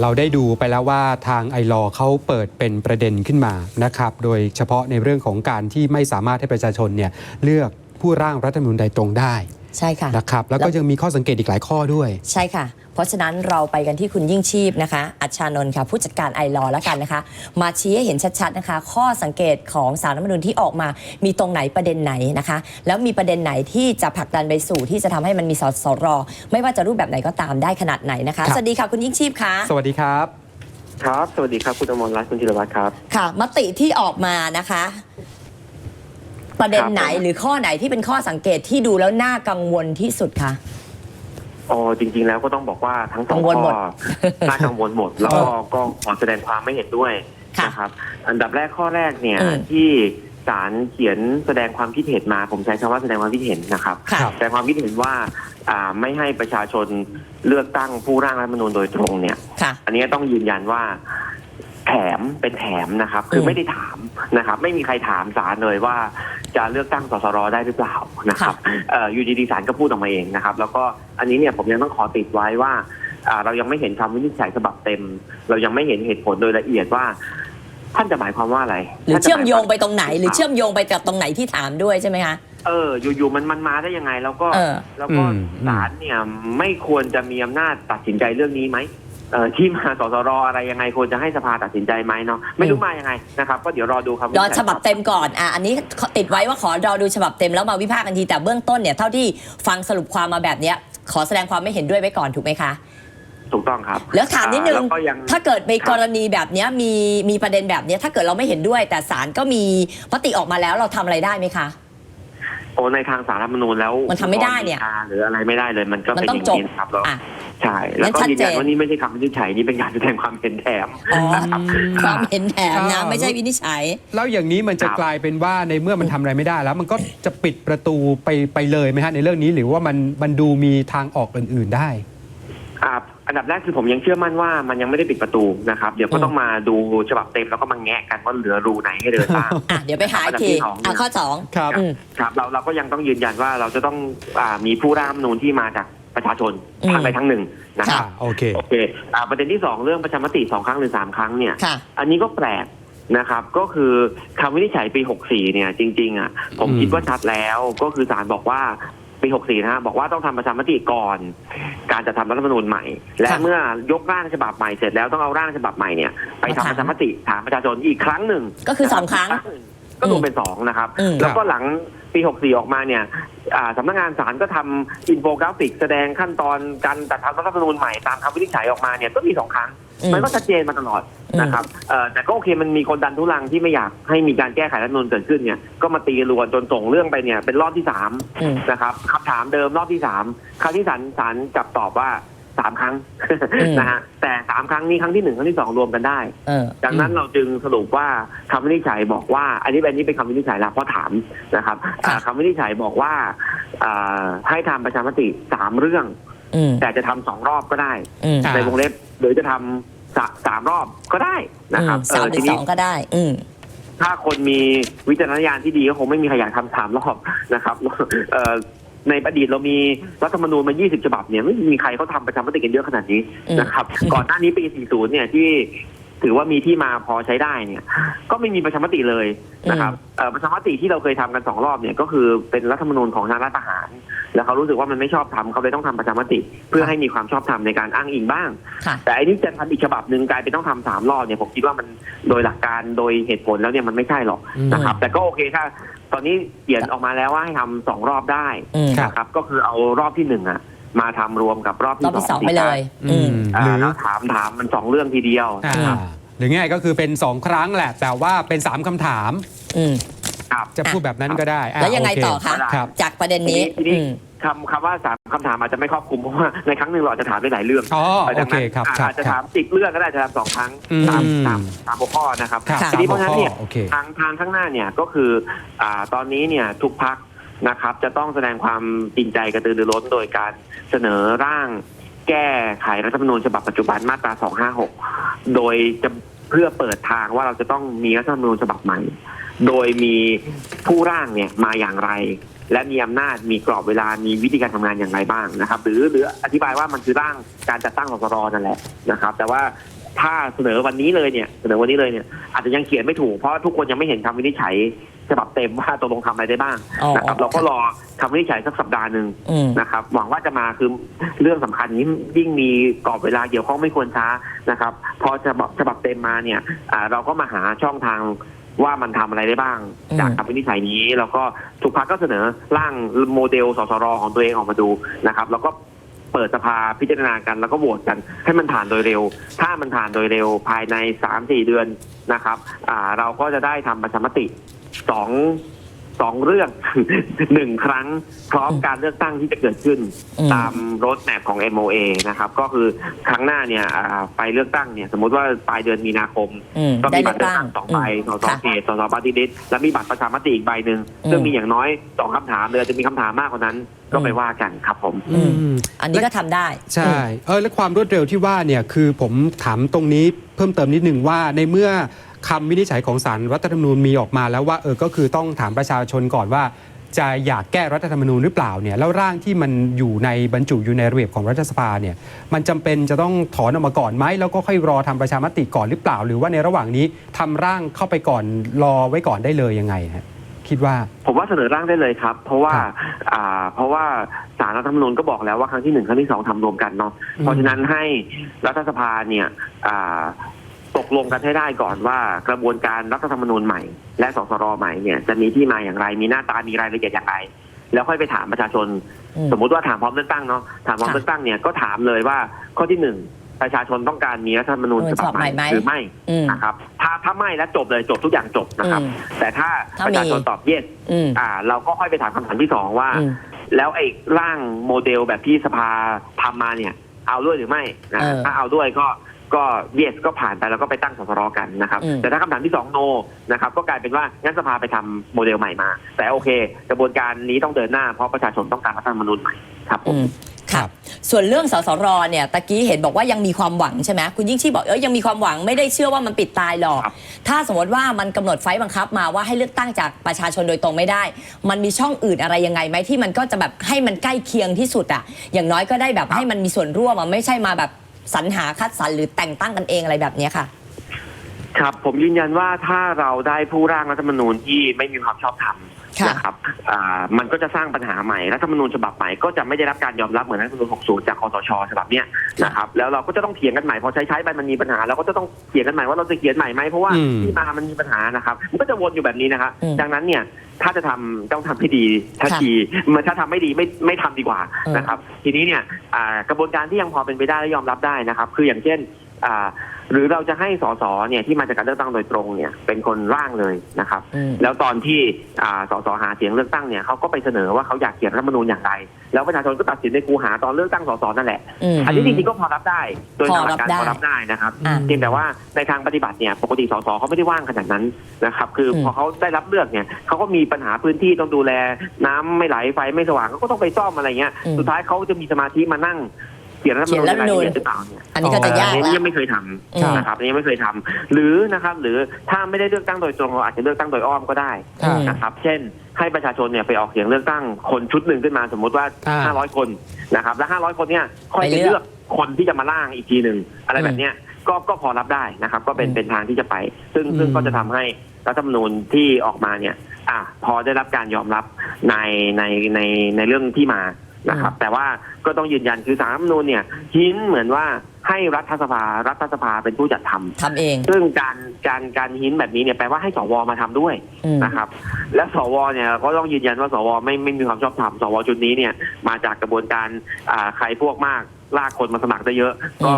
เราได้ดูไปแล้วว่าทางไอรอเขาเปิดเป็นประเด็นขึ้นมานะครับ โดยเฉพาะในเรื่องของการที่ไม่สามารถให้ประชาชนเนี่ยเลือกผู้ร่างรัฐธรรมนูญใดตรงได้ ใช่ค่ะนะครับแล้วก็ยังมีข้อสังเกตอีกหลายข้อด้วย ใช่ค่ะ เพราะฉะนั้นเราไปกันที่คุณยิ่งชีพนะคะ อัชชานนท์ค่ะ ผู้จัดการไอรอแล้วกันนะคะ มาชี้ให้เห็นชัดๆนะคะ ข้อสังเกตของสารรัฐธรรมนูญที่ออกมา มีตรงไหนประเด็นไหนนะคะ แล้วมีประเด็นไหนที่จะผลักดันไปสู่ที่จะทำให้มันมีสสรไม่ว่าจะรูปแบบไหนก็ตามได้ขนาดไหนนะคะครับสวัสดีค่ะคุณยิ่งชีพค่ะ สวัสดีครับ ครับ สวัสดีครับคุณอมรรัตน์คุณจิรวัตรครับ ค่ะ มติที่ออกมานะคะ ประเด็นไหนครับผมหรือข้อไหนที่เป็นข้อสังเกตที่ดูแล้วน่ากังวลที่สุดคะ อ๋อจริง ๆ แล้วก็ต้องบอกว่าทั้งสองกังวลข้หมอดน่ากังวลหมด แล้วก็ก็ขอแสดงความไม่เห็นด้วยค่ะนะครับ อันดับแรกข้อแรกเนี่ยอืม ที่ศาลเขียนแสดงความคิดเห็นมาผมใช้คำว่าแสดงความคิดเห็นนะครับ ค่ะครับแสดงความคิดเห็นว่าอ่าไม่ให้ประชาชนเลือกตั้งผู้ร่างรัฐธรรมนูญโดยตรงเนี่ย ค่ะ อันนี้ต้องยืนยันว่า แถมเป็นแถมนะครับ คือมไม่ได้ถามนะครับ ไม่มีใครถามศาลเลยว่าจะเลือกตั้งสสรได้หรือเปล่านะครับเอ่ออยู่ดีๆศาลก็พูดออกมาเองนะครับ แล้วก็อันนี้เนี่ยผมยังต้องขอติดไว้ว่าอ่าเรายังไม่เห็นคำวินิจฉัยฉบับเต็ม เรายังไม่เห็นเหตุผลโดยละเอียดว่า ท่านจะหมายความว่าอะไร หรือท่านจะเชื่อมโยงหาไปยควาตรงไหน หรือเชื่อมโยงไปจากตรงไหนที่ถามด้วยใช่ไหมคะเอออยู่ๆมันมันมาได้ยังไง แล้วก็เออแล้วก็อืมศาลเนี่ยไม่ควรจะมีอำนาจตัดสินใจเรื่องนี้ไหม เออที่มาสสรอะไรยังไงควรจะให้สภาตัดสินใจไหมเนาะไม่รู้มายังไงนะครับก็เดี๋ยวรอดูคำวินิรจอฉัยฉบับเต็มก่อนอะอันนี้ติดไว้ว่าขอรอดูฉบับเต็มแล้วมาวิพากษ์กันทีแต่เบื้องต้นเนี่ยเท่าที่ฟังสรุปความมาแบบเนี้ย ขอแสดงความไม่เห็นด้วยไว้ก่อนถูกไหมคะถูกต้องครับ แล้วถามนิดนึงอ่าแล้วก็ยังถ้าเกิดในครับกรณีแบบเนี้ยมีมีประเด็นแบบเนี้ยถ้าเกิดเราไม่เห็นด้วย แต่ศาลก็มีมติออกมาแล้วเราทำอะไรได้ไหมคะโอ้ในทางสารรัฐธรรมนูญแล้วมันทำไม่ได้เนี่ยอุทธรณ์ฎีกาหรืออะไรไม่ได้เลยมันก็มันเป็นต้อองย่างจบนี้นะครับแล้วอะ ใช่ แล้วก็งั้นชัดยืนยันเจนว่านี่ไม่ใช่คำวินิจฉัยนี่เป็นการแสดงความเห็นแถมอ๋อนะครับความเห็นแถมนะอ่าไม่ใช่วินิจฉัย แล้วอย่างนี้มันจะครับกลายเป็นว่าในเมื่อมันทำอะไรไม่ได้แล้ว มันก็จะปิดประตูไปไปเลยไหมฮะในเรื่องนี้หรือว่ามันมันดูมีทางออกอื่น ๆได้อ่าอันดับแรกคือผมยังเชื่อมั่นว่ามันยังไม่ได้ปิดประตูนะครับ เดี๋ยวก็อืมต้องมาดูฉบับเต็มแล้วก็มาแงะกันว่าเหลือรูไหนให้เดินบ้างอะเดี๋ยวไปหาอีกทีอันดับที่สองอะข้อสองครับอืมครับเราเราก็ยังต้องยืนยันว่าเราจะต้องอามีผู้ร่างรัฐธรรมนูญที่มาจาก ประชาชนอืมทางใดทั้งหนึ่งนะคอ่ารับโอเค โอเคอ่าประเด็นที่สองเรื่องประชามติสองครั้งหรือสามครั้งเนี่ย ค่ะ อันนี้ก็แปลกนะครับ ก็คือคำวินิจฉัยปี 64 เนี่ย จริง ๆ อะ ผมอืม คิดว่าชัดแล้วก็คือศาลบอกว่าปี 64 นะฮะบอกว่าต้องทำประชามติก่อน การจะทำรัฐธรรมนูญใหม่ และค่ะ เมื่อยกร่างฉบับใหม่เสร็จแล้วต้องเอาร่างฉบับใหม่เนี่ยไปทำมาถามประชามติถามประชาชนอีกครั้งหนึ่งก็คือสองครั้งก็ รวมเป็นสองนะครับ อืม แล้วก็หลังปี 64 ออกมาเนี่ยอ่าสำนักงานศาลก็ทำอินโฟกราฟิก แสดงขั้นตอนการจัดทำรัฐธรรมนูญใหม่ตามคำวินิจฉัยออกมาเนี่ยก็มีสองครั้ง อืม มันก็ชัดเจนมาตลอดอืมนะครับเอ่อแต่ก็โอเคมันมีคนดันทุลังที่ไม่อยากให้มีการแก้ไขรัฐธรรมนูญเกิดขึ้นเนี่ยก็มาตีรวนจนส่งเรื่องไปเนี่ยเป็นรอบที่สามอืม นะครับคำถามเดิมรอบที่สามครั้งที่ศาลศาลกลับตอบว่า สามครั้งอืมนะฮะแต่สามครั้งนี้ครั้งที่หนึ่งครั้งที่สองรวมกันได้เออดังนั้นอืมเราจึงสรุปว่าคำวินิจฉัยบอกว่า อันนี้เป็นนี้เป็นคำวินิจฉัยละเพราะถามนะครับอ่าค่ะคำวินิจฉัยบอกว่าอ่าให้ทำประชามติสามเรื่อง อืม แต่จะทำสองรอบก็ได้ อืมอ่าในวงเล็บหรือจะทำสาสามรอบก็ได้นะครับอืมสามหรือทีสนี้ องก็ได้ อืม ถ้าคนมีวิจารณญาณที่ดีก็คงไม่มีใครอยากทำสามรอบนะครับเอ่อ ในอดีตเรามีรัฐธรรมนูญมา 20 ฉบับเนี่ยไม่มีใครเขาทำประชามติกันเยอะขนาดนี้อืมนะครับ ก่อนหน้านี้ปี 40 เนี่ยที่ ถือว่ามีที่มาพอใช้ได้เนี่ย ก็ไม่มีประชามติเลยนะครับเอ่อประชามติที่เราเคยทำกันสองรอบเนี่ยก็คือเป็นรัฐธรรมนูญของทางรัฐประหาร แล้วเขารู้สึกว่ามันไม่ชอบทำเขาเลยต้องทำประชามติ เพื่อให้มีความชอบธรรมในการอ้างอิงบ้างค่ะแต่อันนี้จะทำอีกฉบับหนึ่งกลายเป็นต้องทำสามรอบเนี่ยผมคิดว่ามันโดยหลักการโดยเหตุผลแล้วเนี่ยมันไม่ใช่หรอกอืมนะครับ แต่ก็โอเคถ้าตอนนี้เขียนออกมาแล้วว่าให้ทำสองรอบได้อืมครับนะครับก็คือเอารอบที่หนึ่งอะ มาทำรวมกับรอบรอบที่ที่สสอองงไปเลยอือืมมอ่าหรือ แล้วถามถามมันสองเรื่องทีเดียวอ่าอืมหรือง่ายก็คือเป็น 2 ครั้งแหละ แต่ว่าเป็น 3คำถาม อืม ครับ จะพูดแบบนั้นก็ได้อะแล้วยังไงโเคต่อคะ ครับ จากประเด็นนี้ทีนี้ อืม คำคำว่าสามคำถามอาจจะไม่ครอบคลุมเพราะว่าในครั้งหนึ่งเราอาจจะถามได้หลายเรื่องอ๋อดัโองเคนั้นครับอ่าครับอาจจะคถารับมสิบเรื่องก็ได้จะถามสองครั้งอืม สามสามสามหัวข้อนะครับครับค่ะทีนี้เพราะฉะนั้นเนี่ย โอเค ทางทางข้างหน้าเนี่ยก็คืออ่าตอนนี้เนี่ยทุกพัก นะครับ จะต้องแสดงความจริงใจกระตือรือร้นโดยการเสนอร่างแก้ไขรัฐธรรมนูญฉบับปัจจุบันมาตรา 256 โดยจะเพื่อเปิดทางว่าเราจะต้องมีรัฐธรรมนูญฉบับใหม่ โดยมีผู้ร่างเนี่ยมาอย่างไร และมีอำนาจมีกรอบเวลามีวิธีการทำงานอย่างไรบ้างนะครับ หรือหรืออธิบายว่ามันคือร่างการจัดตั้งสสรนั่นแหละนะครับ แต่ว่า ถ้าเสนอวันนี้เลยเนี่ยเสนอวันนี้เลยเนี่ย อาจจะยังเขียนไม่ถูกเพราะทุกคนยังไม่เห็นคำวินิจฉัยฉบับเต็มว่าตกลงทำอะไรได้บ้างอ๋อนะครับเราก็รอคำวินิจฉัยสักสัปดาห์หนึ่งอืม นะครับ หวังว่าจะมาคือเรื่องสำคัญนี้ยิ่งมีกรอบเวลาเกี่ยวข้องไม่ควรช้านะครับ พอฉบับฉบับเต็มมาเนี่ยอ่าเราก็มาหาช่องทางว่ามันทำอะไรได้บ้าง อืม จากคำวินิจฉัยนี้ แล้วก็ทุกพักก็เสนอร่างโมเดลสสรของตัวเองออกมาดูนะครับ แล้วก็ เปิดสภาพิจารณากันแล้วก็โหวตกัน ให้มันผ่านโดยเร็ว ถ้ามันผ่านโดยเร็วภายในสามสี่เดือนนะครับเราก็จะได้ทำประชามติสอง สองเรื่อง หนึ่งครั้งพร้อมการเลือกตั้งที่จะเกิดขึ้นอืมตามรถแมพของ MOA นะครับ ก็คือครั้งหน้าเนี่ยอ่าไปเลือกตั้งเนี่ยสมมติว่าปลายเดือนมีนาคมอืมก็ได้มีเลืบัอตกรเลือกตั้งตั้งสองใบสสค่ะเขตสสปาร์ตี้ลิสต์และมีบัตรประชามติอีกใบหนึ่งอืมซึ่งมีอย่างน้อยสองคำถามเลยจะมีคำถามมากกว่านั้นก็ไปว่ากันครับผมอืมอืมอันนี้ก็ทำได้ ใช่เออและความรวดเร็วที่ว่าเนี่ยคือผมถามตรงนี้เพิ่มเติมนิดหนึ่งว่าในเมื่อ คำวินิจฉัยของศาลรัฐธรรมนูญมีออกมาแล้วว่าเออก็คือต้องถามประชาชนก่อนว่า จะอยากแก้รัฐธรรมนูญหรือเปล่าเนี่ยแล้วร่างที่มันอยู่ในบรรจุอยู่ในระเบียบของรัฐสภาเนี่ยมันจำเป็นจะต้องถอนออกมาก่อนไหมแล้วก็ค่อยรอทำประชามติก่อนหรือเปล่า หรือว่าในระหว่างนี้ทำร่างเข้าไปก่อนรอไว้ก่อนได้เลยยังไงฮะคิดว่าผมว่าเสนอร่างได้เลยครับ เพราะว่าครับอ่าเพราะว่าสารรัฐธรรมนูญก็บอกแล้วว่าครั้งที่หนึ่งครั้งที่สองทำรวมกันเนาะอืมเพราะฉะนั้นให้รัฐสภาเนี่ยอ่า ตกลงกันให้ได้ก่อนว่ากระบวนการรัฐธรรมนูญใหม่ และสสรใหม่เนี่ยจะมีที่มาอย่างไรมีหน้าตามีรายละเอียดอย่างไร แล้วค่อยไปถามประชาชนอืมสมมุติว่าถามพร้อมเลือกตั้งเนาะถามพร้อมค่ะเลือกตั้งเนี่ยก็ถามเลยว่าข้อที่หนึ่งประชาชนต้องการมีรัฐธรรมนูญเออฉบับใหม่ฉบับใหม่ไหมหรือไม่อืมนะครับ ถ้าถ้าไม่แล้วจบเลยจบทุกอย่างจบนะครับอืมแต่ถ้าถ้าประชาชนมีตอบ yes อืมอ่า เราก็ค่อยไปถามคำถามที่สองว่าอืมแล้วไอ้ร่างโมเดลแบบที่สภาทำมาเนี่ย เอาด้วยหรือไม่นะเออถ้าเอาด้วยก็ ก็เยสก็ผ่านไปแล้วก็ไปตั้งสสรกันนะครับ อืม แต่ถ้าคำถามที่สองโนนะครับก็กลายเป็นว่างั้นสภาไปทำโมเดลใหม่มา แต่โอเค กระบวนการนี้ต้องเดินหน้าเพราะประชาชนต้องการรัฐธรรมนูญใหม่ครับผม อืมครัค่ะบส่วนเรื่องสสรเนี่ยตะกี้เห็นบอกว่ายังมีความหวังใช่ไหมคุณยิ่งชีพบอกเอ้ยยังมีความหวังไม่ได้เชื่อว่ามันปิดตายหรอก ครับ ถ้าสมมติว่ามันกำหนดไฟล์บังคับมาว่าให้เลือกตั้งจากประชาชนโดยตรงไม่ได้ มันมีช่องอื่นอะไรยังไงไหมที่มันก็จะแบบให้มันใกล้เคียงที่สุดอะอย่างน้อยก็ได้แบบให้มันมีส่วนร่วมอะไม่ใช่มาแบบ สรรหาคัดสรรหรือแต่งตั้งกันเองอะไรแบบเนี้ยค่ะ ครับ ผมยืนยันว่าถ้าเราได้ผู้ร่างรัฐธรรมนูญที่ไม่มีความชอบธรรม นะครับอ่ามันก็จะสร้างปัญหาใหม่รัฐธรรมนูญฉบับใหม่ก็จะไม่ได้รับการยอมรับเหมือนรัฐธรรมนูญ60 จากคอสชฉบับเนี้ยนะครับแล้วเราก็จะต้องเถียงกันใหม่พอใช้ใช้ไปมันมีปัญหาเราก็จะต้องเถียงกันใหม่ว่าเราจะเขียนใหม่ไหมเพราะว่าอืมที่มามันมีปัญหานะครับมันก็จะวนอยู่แบบนี้นะครับอืมดังนั้นเนี่ยถ้าจะทำต้องทำให้ดีทันทีมันถ้าทำไม่ดีไม่ไม่ทำดีกว่าอืมนะครับ ทีนี้เนี่ยอ่ากระบวนการที่ยังพอเป็นไปได้และยอมรับได้นะครับ คืออย่างเช่นอ่า หรือเราจะให้สสเนี่ยที่มาจากการเลือกตั้งโดยตรงเนี่ยเป็นคนร่างเลยนะครับอืมแล้วตอนที่อ่าสสหาเสียงเลือกตั้งเนี่ยเขาก็ไปเสนอว่าเขาอยากเขียนรัฐธรรมนูญอย่างไร แล้วประชาชนก็ตัดสินในคูหาตอนเลือกตั้งสสนั่นแหละอืมอันนี้จริงๆก็พอรับได้ โดยพทาองหรัลับกการได้พอรับได้นะครับอ่าเพียงแต่ว่าในทางปฏิบัติเนี่ยปกติสสเขาไม่ได้ว่างขนาดนั้นนะครับคืออมพอเขาได้รับเลือกเนี่ยเขาก็มีปัญหาพื้นที่ต้องดูแลน้ำไม่ไหลไฟไม่สว่างเขาก็ต้องไปซ่อมอะไรเงี้ยอืมสุดท้ายเขาจะมีสมาธิมานั่งเขียนรัฐธรรมนูญเขียนรัฐธรรมนูญในายละเอียดหรือเปล่าเนี่ยอันนี้ก็จะยากอันแล้นี้วยังไม่เคยทอืมำนะครับอันนี้ยังไม่เคยทำหรือนะครับ หรือถ้าไม่ได้เลือกตั้งโดยตรงเราอาจจะเลือกตั้งโดยอ้อมก็ได้อืมนะครับ เช่น ให้ประชาชนเนี่ยไปออกเสียงเลือกตั้งคนชุดหนึ่งขึ้นมาสมมุติว่าอ่า500 คนนะครับ แล้ว500 คนเนี่ยค่อยไปไปเลือกเลือกคนที่จะมาล่างอีกทีหนึ่งอะไรอืมแบบเนี้ยก็ก็พอรับได้นะครับ ก็เป็นอืมเป็นทางที่จะไป ซึ่งอืมซึ่งก็จะทำให้รัฐธรรมนูญที่ออกมาเนี่ย อะพอได้รับการยอมรับในในในในเรื่องที่มานะครับ แต่ว่า ก็ต้องยืนยันคือสารรัฐธรรมนูญเนี่ยหินเหมือนว่าให้รัฐสภารัฐสภาเป็นผู้จัดทำ ทำเอง ซึ่งการการการหินแบบนี้เนี่ยแปลว่าให้สวมาทำด้วยอืม นะครับ และสวเนี่ยก็ต้องยืนยันว่าสวไม่ไม่มีความชอบธรรมสวชุดนี้เนี่ยมาจากกระบวนการอ่าใครพวกมากลากคนมาสมัครได้เยอะ ก็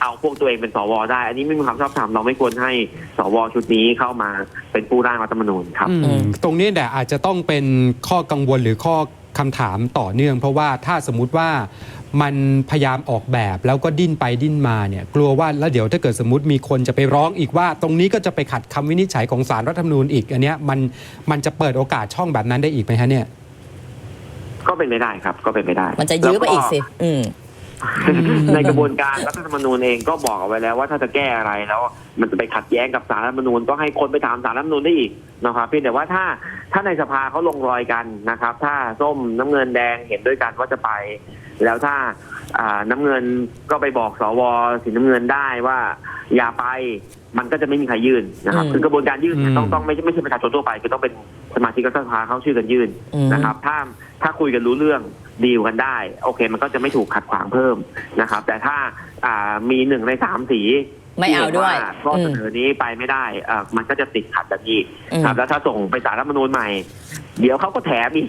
เอาพวกตัวเองเป็นสวได้ อันนี้ไม่มีความชอบธรรมเราไม่ควรให้สวชุดนี้เข้ามาเป็นผู้ร่างรัฐธรรมนูญครับ อืมตรงนี้แหละอาจจะต้องเป็นข้อกังวลหรือข้อ คำถามต่อเนื่อง เพราะว่าถ้าสมมุติว่ามันพยายามออกแบบแล้วก็ดิ้นไปดิ้นมาเนี่ยกลัวว่าแล้วเดี๋ยวถ้าเกิดสมมติมีคนจะไปร้องอีกว่า ตรงนี้ก็จะไปขัดคำวินิจฉัยของสารรัฐธรรมนูญอีกอันเนี้ยมันมันจะเปิดโอกาสช่องแบบนั้นได้อีกไหมฮะเนี่ย ก็เป็นไปได้ครับ ก็เป็นไปได้ มันจะยื้อไปอีกสิ อืม ในกระบวนการรัฐธรรมนูญเองก็บอกเอาไว้แล้วว่าถ้าจะแก้อะไรแล้ว มันจะไปขัดแย้งกับสารรัฐธรรมนูญก็ให้คนไปถามสารรัฐธรรมนูญได้อีกนะครับเพียงแต่ว่าถ้าถ้าในสภาเขาลงรอยกันนะครับ ถ้าส้มน้ำเงินแดงเห็นด้วยกันว่าจะไป แล้วถ้าอ่าน้ำเงินก็ไปบอกสวสีน้ำเงินได้ว่าอย่าไปมันก็จะไม่มีใครยื่นนะครับอืมคือกระบวนการยื่นเนี่ยอืมต้องต้องไม่ใช่ไม่ใช่ประชาชนทั่วไปคือต้องเป็นสมาชิกรัฐสภาเขาชื่อกันยื่นอืมนะครับ ถ้าถ้าคุยกันรู้เรื่อง ดีลกันได้ โอเค มันก็จะไม่ถูกขัดขวางเพิ่มนะครับ แต่ถ้าอ่ามีหนึ่งในสามสีไม่เอาด้วยที่ห็นข้อเสนอนี้ไปไม่ได้เอ่อมันก็จะติดขัดแบบนี้อืมครับแล้วถ้าส่งไปสารรัฐธรรมนูญใหม่ เดี๋ยวเขาก็แถมอีก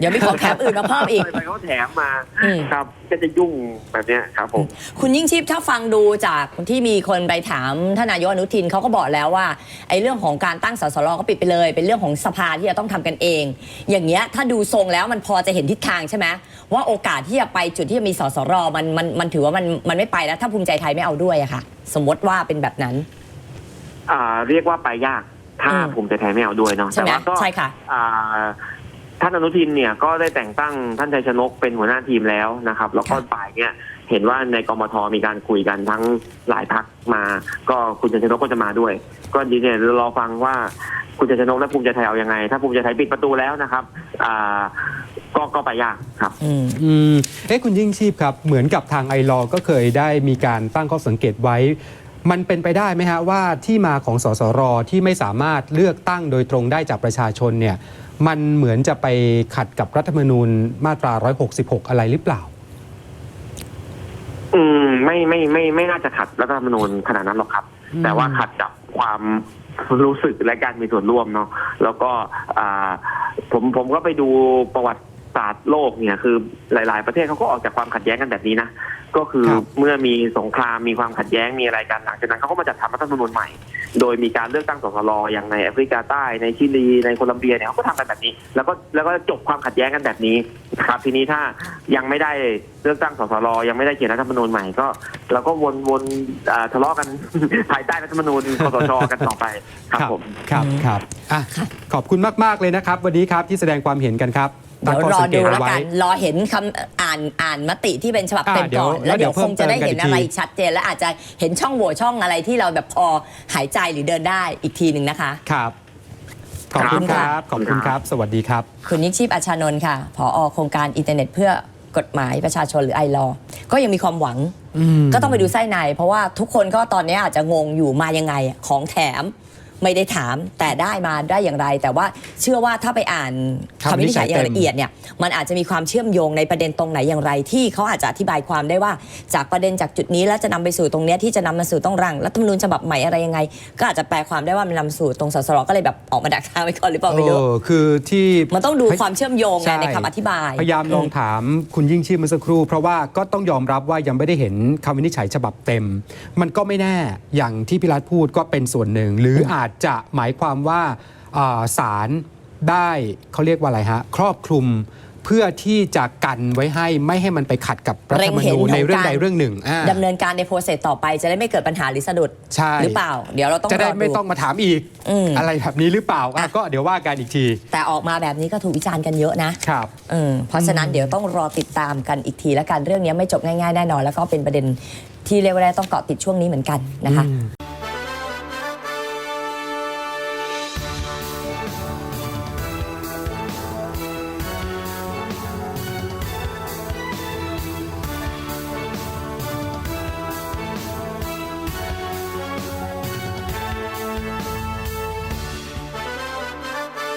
เดี๋ยวมีของแถมอื่นมาเพิ่มอีก ไปเขาแถมมาอืม ครับ ก็จะยุ่งแบบเนี้ยครับผม คุณยิ่งชีพถ้าฟังดูจากที่มีคนไปถามท่านนายกอนุทินเขาก็บอกแล้วว่าไอ้เรื่องของการตั้งสสรก็ปิดไปเลย เป็นเรื่องของสภาที่จะต้องทำกันเอง อย่างเงี้ยถ้าดูทรงแล้วมันพอจะเห็นทิศทางใช่ไหมว่าโอกาสที่จะไปจุดที่จะมีสสรมันมันมันถือว่ามันมันไม่ไปแล้ว ถ้าภูมิใจไทยไม่เอาด้วยอะค่ะ สมมติว่าเป็นแบบนั้น อ่าเรียกว่าไปยาก ถ้าอืม ภูมิใจไทยไม่เอาด้วยเนาะใช่ไหมว่าก็ใช่ค่ะ อ่าท่านอนุทินเนี่ยก็ได้แต่งตั้งท่านชัยชนกเป็นหัวหน้าทีมแล้วนะครับ แล้วก็ค่ะฝ่ายเนี่ยเห็นว่าในกมทมีการคุยกันทั้งหลายพักมา ก็คุณชัยชนกก็จะมาด้วย ก็ดีเนี่ยรอฟังว่าคุณชัยชนกและภูมิใจไทยเอายังไง ถ้าภูมิใจไทยปิดประตูแล้วนะครับ อ่า ก็ก็ไปยากครับ อืม อืมเอ๊ะคุณยิ่งชีพครับ เหมือนกับทางไอรอก็เคยได้มีการตั้งข้อสังเกตไว้ มันเป็นไปได้ไหมฮะว่าที่มาของสสรที่ไม่สามารถเลือกตั้งโดยตรงได้จากประชาชนเนี่ยมันเหมือนจะไปขัดกับรัฐธรรมนูญมาตรา 166 อะไรหรือเปล่า อืมไม่ไม่ไม่ไม่น่าจะขัดรัฐธรรมนูญขนาดนั้นหรอกครับอืมแต่ว่าขัดกับความรู้สึกและการมีส่วนร่วมเนาะแล้วก็อ่าผมผมก็ไปดูประวัติ ศาสตร์โลกเนี่ยคือหลาย ๆ ประเทศเขาก็ออกจากความขัดแย้งกันแบบนี้นะก็คือครับ เมื่อมีสงครามมีความขัดแย้งมีอะไรกันหลังจากนั้นเขาก็มาจัดทำรัฐธรรมนูญใหม่ โดยมีการเลือกตั้งสสรอย่างในแอฟริกาใต้ในชิลีในโคลัมเบียเนี่ยเขาก็ทำกันแบบนี้ แล้วก็แล้วก็จบความขัดแย้งกันแบบนี้ครับทีนี้ถ้ายังไม่ได้เลือกตั้งสสรยังไม่ได้เขียนรัฐธรรมนูญใหม่ก็เราก็วนวนอ่าทะเลาะกัน ภายใต้รัฐธรรมนูญคสชกันต่อไปครับผม ครับอืมครับอะขอบคุณมาก ๆ เลยนะครับ วันนี้ครับที่แสดงความเห็นกันครับ เดี๋ยวตั้งรข้อสังเกดูตแล้วไว้กัน รอเห็นคำอ่านอ่านมติที่เป็นฉบับอ่าเต็มก่อนเดี๋ยวแล้วเดี๋ยวแล้วเดี๋ยวคงจะได้เห็นเพิ่มเติมกันอีกทีอะไรชัดเจน และอาจจะเห็นช่องโหว่ช่องอะไรที่เราแบบพอหายใจหรือเดินได้อีกทีหนึ่งนะคะครับขอบคุณคครัรับบขอบคุณครับ สวัสดีครับ คุณยิ่งชีพอาชานนท์ค่ะ ผอโครงการอินเทอร์เน็ตเพื่อกฎหมายประชาชนหรือไอรอก็ยังมีความหวังอืมก็ต้องไปดูไส้ใน เพราะว่าทุกคนก็ตอนนี้อาจจะงงอยู่มายังไงอะของแถม ไม่ได้ถามแต่ได้มาได้อย่างไร แต่ว่าเชื่อว่าถ้าไปอ่านคำคำวินิจฉัยอย่างวินิจฉัยเต็มละเอียดเนี่ยมันอาจจะมีความเชื่อมโยงในประเด็นตรงไหนอย่างไร ที่เขาอาจจะอธิบายความได้ว่า จากประเด็นจากจุดนี้แล้วจะนำไปสู่ตรงเนี้ยที่จะนำมาสู่ต้องร่างรัฐธรรมนูญฉบับใหม่อะไรยังไง ก็อาจจะแปลความได้ว่ามันนำสู่ตรงสสรก็เลยแบบออกมาดักทางไว้ก่อนหรือเปล่าไม่รู้เออคือที่มันต้องดูความเชื่อมโยงไงใช่ในคำอธิบาย พยายามลองถามคุณยิ่งชีพเมื่อสักครู่ เพราะว่าก็ต้องยอมรับว่ายังไม่ได้เห็นคำวินิจฉัยฉบับเต็ม มันก็ไม่แน่อย่างที่พิรัตพูดก็เป็นส่วนหนึ่งหรืออาจจะหมายความว่าอ่าศาลได้เขาเรียกว่าอะไรฮะครอบคลุมเพื่อที่จะกันไว้ให้ไม่ให้มันไปขัดกับรัฐธรรมนูญในเรื่องใดเรื่องหนึ่งอ่าดำเนินการในโปรเซสต่อไปจะได้ไม่เกิดปัญหาหรือสะดุดใช่หรือเปล่า เดี๋ยวเราต้องจะได้รอไม่ต้องมาถามอีกอืมอะไรแบบนี้หรือเปล่าอะอะก็เดี๋ยวว่ากันอีกที แต่ออกมาแบบนี้ก็ถูกวิจารณ์กันเยอะนะครับเออเพราะฉะนั้นเดี๋ยวต้องรอติดตามกันอีกทีแล้วกันเรื่องนี้ไม่จบง่ายๆแน่นอนแล้วก็เป็นประเด็นที่เรียกว่าได้ต้องเกาะติดช่วงนี้เหมือนกันนะคะอืม